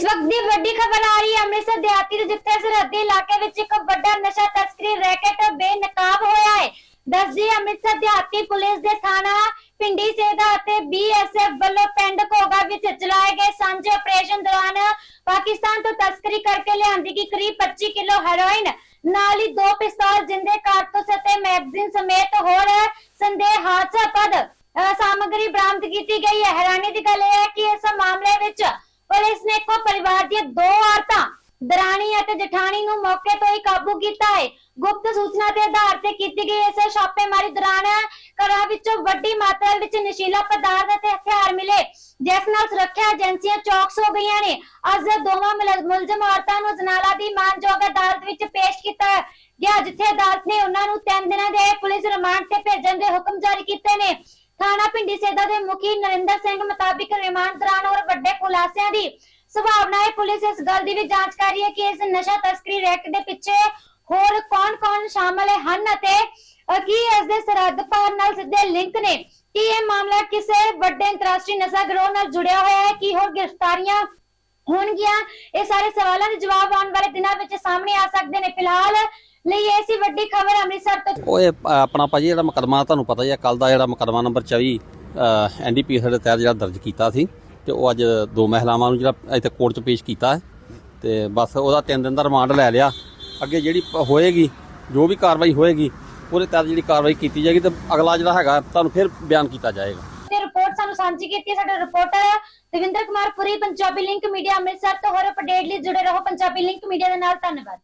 ਇਸ ਵਕਤ ਦੀ ਵੱਡੀ ਖਬਰ ਆ ਰਹੀ ਹੈ। ਅੰਮ੍ਰਿਤਸਰ ਦਿਹਾਤੀ ਦੇ ਜਿੱਥੇ ਸਰਹੱਦੀ ਇਲਾਕੇ ਵਿੱਚ ਇੱਕ ਵੱਡਾ ਨਸ਼ਾ ਤਸਕਰੀ ਰੈਕੇਟ ਬੇਨਕਾਬ ਹੋਇਆ ਹੈ। ਦੱਸਦੀ ਅੰਮ੍ਰਿਤਸਰ ਦਿਹਾਤੀ ਪੁਲਿਸ ਦੇ ਥਾਣਾ ਪਿੰਡੀ ਸੇਦਾ ਅਤੇ ਬੀਐਸਐਫ ਵੱਲੋਂ ਪਿੰਡ ਘੋਗਾ ਵਿੱਚ ਚਲਾਏ ਗਏ ਸਾਂਝੇ ਆਪਰੇਸ਼ਨ ਦੌਰਾਨ ਪਾਕਿਸਤਾਨ ਤੋਂ ਤਸਕਰੀ ਕਰਕੇ ਲਿਆਂਦੀ ਗਈ ਕਰੀਬ 25 ਕਿਲੋ ਹੈਰੋਇਨ, ਨਾਲ ਹੀ ਦੋ ਪਿਸਤੌਲ, ਜਿੰਦੇ ਕਾਰਤੂਸ ਅਤੇ ਮੈਗਜ਼ੀਨ ਸਮੇਤ ਹੋਰ ਸੰਦੇਹ ਹਾਦਸਾਪਦ ਸਾਮਗਰੀ ਬਰਾਮਦ ਕੀਤੀ ਗਈ ਹੈ। ਹੈਰਾਨੀ ਦੀ ਗੱਲ ਇਹ ਹੈ ਕਿ ਇਸ ਮਾਮਲੇ ਵਿੱਚ ਪੁਲਿਸ ਨੇ ਇੱਕੋ ਪਰਿਵਾਰ ਦੀਆਂ ਦੋ ਔਰਤਾਂ ਦਰਾਣੀ ਅਤੇ ਜਠਾਣੀ ਨੂੰ ਮੌਕੇ ਤੋਂ ਹੀ ਕਾਬੂ ਕੀਤਾ ਹੈ। ਗੁਪਤ ਸੂਚਨਾ ਦੇ ਆਧਾਰ ਤੇ ਕੀਤੀ ਗਈ ਇਸ ਛਾਪੇਮਾਰੀ ਦੌਰਾਨ ਘਰਾਂ ਵਿੱਚੋਂ ਵੱਡੀ ਮਾਤਰਾ ਵਿੱਚ ਨਸ਼ੀਲਾ ਪਦਾਰਥ ਅਤੇ ਹਥਿਆਰ ਮਿਲੇ, ਜਿਸ ਨਾਲ ਸੁਰੱਖਿਆ ਏਜੰਸੀਆਂ ਚੌਕਸ ਹੋ ਗਈਆਂ ਨੇ। ਅੱਜ ਦੋਵਾਂ ਮੁਲਜ਼ਮ ਔਰਤਾਂ ਨੂੰ ਜਨਾਲਾ ਦੀ ਮਾਨਯੋਗ ਅਦਾਲਤ ਵਿੱਚ ਪੇਸ਼ ਕੀਤਾ ਗਿਆ ਜਿੱਥੇ ਅਦਾਲਤ ਨੇ ਉਹਨਾਂ ਨੂੰ 3 ਦਿਨਾਂ ਦੇ ਪੁਲਿਸ ਰਿਮਾਂਡ ਤੇ ਭੇਜਣ ਦੇ ਹੁਕਮ ਜਾਰੀ ਕੀਤੇ ਨੇ। ਥਾਣਾ ਪਿੰਡੀ ਸੇਦਾ ਦੇ ਮੁਖੀ ਨਰਿੰਦਰ ਸਿੰਘ ਮੁਤਾਬਿਕ ਰਿਮਾਂਡ ਦੌਰਾਨ ਹੋਰ ਵੱਡੇ ਖੁਲਾਸਿਆਂ ਦੀ ਸੰਭਾਵਨਾ ਹੈ। ਪੁਲਿਸ ਇਸ ਗੱਲ ਦੀ ਵੀ ਜਾਂਚ ਕਰ ਰਹੀ ਹੈ ਕਿ ਇਸ ਨਸ਼ਾ ਤਸਕਰੀ ਰੈਕ ਦੇ ਪਿੱਛੇ ਹੋਰ ਕੌਣ-ਕੌਣ ਸ਼ਾਮਲ ਹਨ ਅਤੇ ਕੀ ਇਸ ਦੇ ਸਰਹੱਦ ਪਾਰ ਨਾਲ ਸਿੱਧੇ ਲਿੰਕ ਨੇ? ਕੀ ਇਹ ਮਾਮਲਾ ਕਿਸੇ ਵੱਡੇ ਅੰਤਰਰਾਸ਼ਟਰੀ ਨਸ਼ਾ ਗਰੋਹ ਨਾਲ ਜੁੜਿਆ ਹੋਇਆ ਹੈ? ਕੀ ਹੋਰ ਗ੍ਰਿਫਤਾਰੀਆਂ ਹੋਣਗੀਆਂ? ਇਹ ਸਾਰੇ ਸਵਾਲਾਂ ਦੇ ਜਵਾਬ ਆਉਣ ਵਾਲੇ ਦਿਨਾਂ ਵਿੱਚ ਸਾਹਮਣੇ ਆ ਸਕਦੇ ਨੇ। ਫਿਲਹਾਲ ਲਈ ਇਹ ਸੀ ਵੱਡੀ ਖਬਰ ਅੰਮ੍ਰਿਤਸਰ ਤੋਂ। ਪ- ਆਪਣਾ ਭਾਜੀ ਜਿਹੜਾ ਮੁਕੱਦਮਾ ਤੁਹਾਨੂੰ ਪਤਾ ਹੀ ਆ ਕੱਲ ਦਾ ਜਿਹੜਾ ਮੁਕੱਦਮਾ ਨੰਬਰ 24 ਐਨਡੀਪੀਐਸ ਦੇ ਤਹਿਤ ਜਿਹੜਾ ਦਰਜ ਕੀਤਾ ਸੀ ਤੇ ਉਹ ਅੱਜ ਦੋ ਮਹਿਲਾਵਾਂ ਨੂੰ ਜਿਹੜਾ ਇੱਥੇ ਕੋਰਟ 'ਚ ਪੇਸ਼ ਕੀਤਾ ਹੈ ਤੇ ਬਸ ਉਹਦਾ 3 ਦਿਨ ਦਾ ਰਿਮਾਂਡ ਲੈ ਲਿਆ। ਅੱਗੇ ਜਿਹੜੀ ਹੋਏਗੀ ਜੋ ਵੀ ਕਾਰਵਾਈ ਹੋਏਗੀ ਉਹਦੇ ਤਹਿਤ ਜਿਹੜੀ ਕਾਰਵਾਈ ਕੀਤੀ ਜਾਏਗੀ ਤੇ ਅਗਲਾ ਜਿਹੜਾ ਹੈਗਾ ਤੁਹਾਨੂੰ ਫਿਰ ਬਿਆਨ ਕੀਤਾ ਜਾਏਗਾ। ਤੇ ਰਿਪੋਰਟ ਸਾਨੂੰ ਸਾਂਝੀ ਕੀਤੀ ਹੈ ਸਾਡੇ reporter Davinder Kumar Puri Punjabi link media Amritsar ਤੋਂ ਹੋਰ ਅਪਡੇਟ ਲਈ ਜੁੜੇ ਰਹੋ ਪੰਜਾਬੀ ਲਿੰਕ ਮੀਡੀਆ ਦੇ ਨਾਲ ਧੰਨਵਾਦ।